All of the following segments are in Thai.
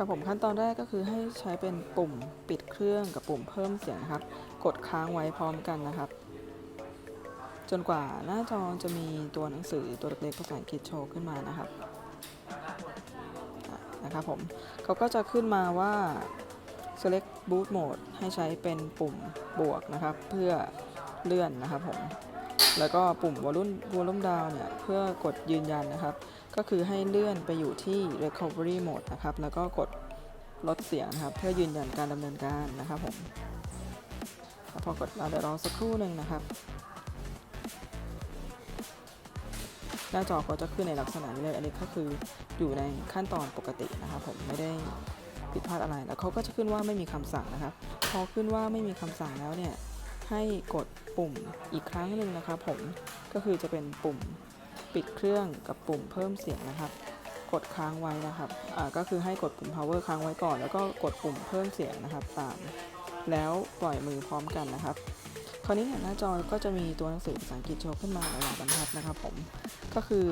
ครับผมขั้นตอนแรกก็คือให้ใช้เป็นปุ่มปิดเครื่องกับปุ่มเพิ่มเสียงนะครับ กดค้างไว้พร้อมกันนะครับ จนกว่าหน้าจอจะมีตัวหนังสือตัวเล็กๆภาษาอังกฤษโชว์ขึ้นมานะครับนะครับผมเขาก็จะขึ้นมาว่า select boot mode ให้ใช้เป็นปุ่มบวกนะครับ เพื่อเลื่อนนะครับผมแล้วก็ปุ่ม volume volume down เนี่ยเพื่อกดยืนยันนะครับ ก็คือให้เลื่อนไปอยู่ที่ recovery mode นะครับ แล้วก็กดลดเสียงนะครับ เพื่อยืนยันการดำเนินการนะครับผมพอกดมาเดี๋ยวรอสักครู่หนึ่งนะครับ หน้าจอก็จะขึ้นในลักษณะนี้เลย อันนี้ก็คืออยู่ในขั้นตอนปกตินะครับผมไม่ได้ผิดพลาดอะไร แล้วเขาก็จะขึ้นว่าไม่มีคำสั่งนะครับ พอขึ้นว่าไม่มีคำสั่งแล้วเนี่ย ให้กดปุ่มอีกครั้งหนึ่งนะครับผม ก็คือจะเป็นปุ่ม ปิดเครื่องกับปุ่มเพิ่มเสียงนะครับ กดค้างไว้นะครับก็คือให้กดปุ่ม power ค้างไว้ก่อน แล้วก็กดปุ่มเพิ่มเสียงนะครับตามแล้วปล่อยมือพร้อมกันนะครับ คราวนี้เนี่ยหน้าจอก็จะมีตัวหนังสือภาษาอังกฤษโชว์ขึ้นมาหลายบรรทัดนะครับผมก็คือ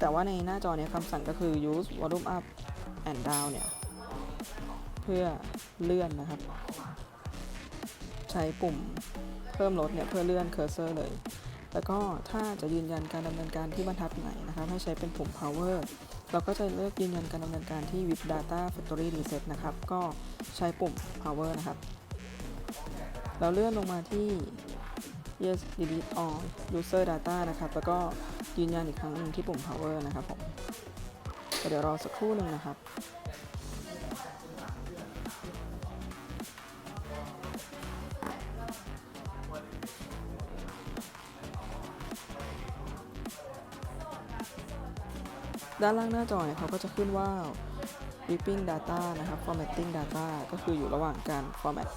แต่ว่าในหน้าจอเนี้ยคำสั่งก็คือ use volume up and down เนี่ยเพื่อเลื่อนนะครับ ใช้ปุ่มเพิ่มลดเนี่ยเพื่อเลื่อนเคอร์เซอร์เลย แล้วก็ถ้าจะยืนยันการดำเนินการที่บรรทัดไหนนะครับให้ใช้เป็นปุ่ม power เราก็จะเลือกยืนยันการดำเนินการที่ with data factory reset นะครับ ก็ใช้ปุ่ม power นะครับ เราเลื่อนลงมาที่ yes delete all user data นะครับ แล้วก็ยืนยันอีกครั้งหนึ่งที่ปุ่ม power นะครับผมเดี๋ยวรอสักครู่หนึ่งนะครับ ด้านล่างหน้าจอเนี่ยเขาก็จะขึ้นว่า whipping data นะครับ formatting data ก็คืออยู่ระหว่างการ format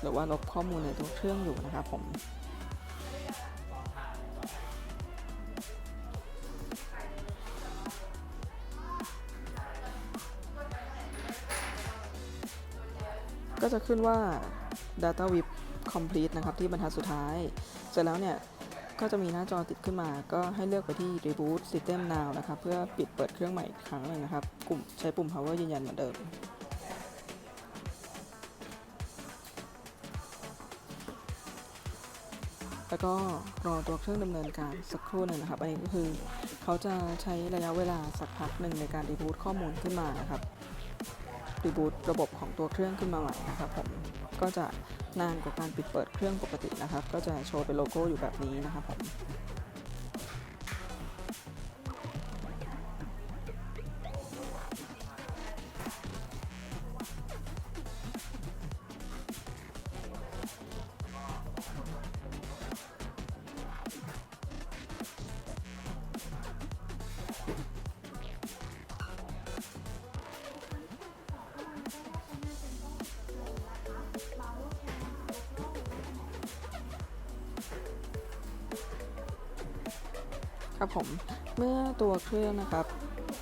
หรือว่าลบข้อมูลในตัวเครื่องอยู่นะครับผมก็จะขึ้นว่า data w i p complete นะครับ ที่บรรทัดสุดท้าย เสร็จแล้วเนี่ย ก็จะมีหน้าจอติดขึ้นมาก็ให้เลือกไปที่ reboot system now นะครับเพื่อปิดเปิดเครื่องใหม่อีกครั้งหนึ่งนะครับกลุ่มใช้ปุ่ม power ยืนยันเหมือนเดิมแล้วก็รอตัวเครื่องดำเนินการสักครู่หนึ่งนะครับ อันนี้ก็คือเขาจะใช้ระยะเวลาสักพักหนึ่งในการรีบูตข้อมูลขึ้นมานะครับรีบูตระบบของตัวเครื่องขึ้นมาใหม่นะครับผมก็จะ นานกว่าการปิดเปิดเครื่องปกตินะครับ ก็จะโชว์เป็นโลโก้อยู่แบบนี้นะครับผม ครับผมเมื่อตัวเครื่องนะครับ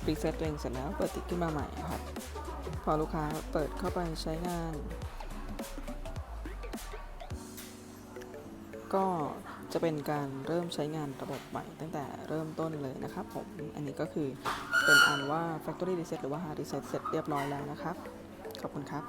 รีเซ็ตตัวเองเสร็จแล้วเปิดติดขึ้นมาใหม่ครับ พอลูกค้าเปิดเข้าไปใช้งาน ก็จะเป็นการเริ่มใช้งานระบบใหม่ตั้งแต่เริ่มต้นเลยนะครับผมอันนี้ก็คือเป็นอันว่า Factory Reset หรือว่า Hard Reset เสร็จเรียบร้อยแล้วนะครับ ขอบคุณครับ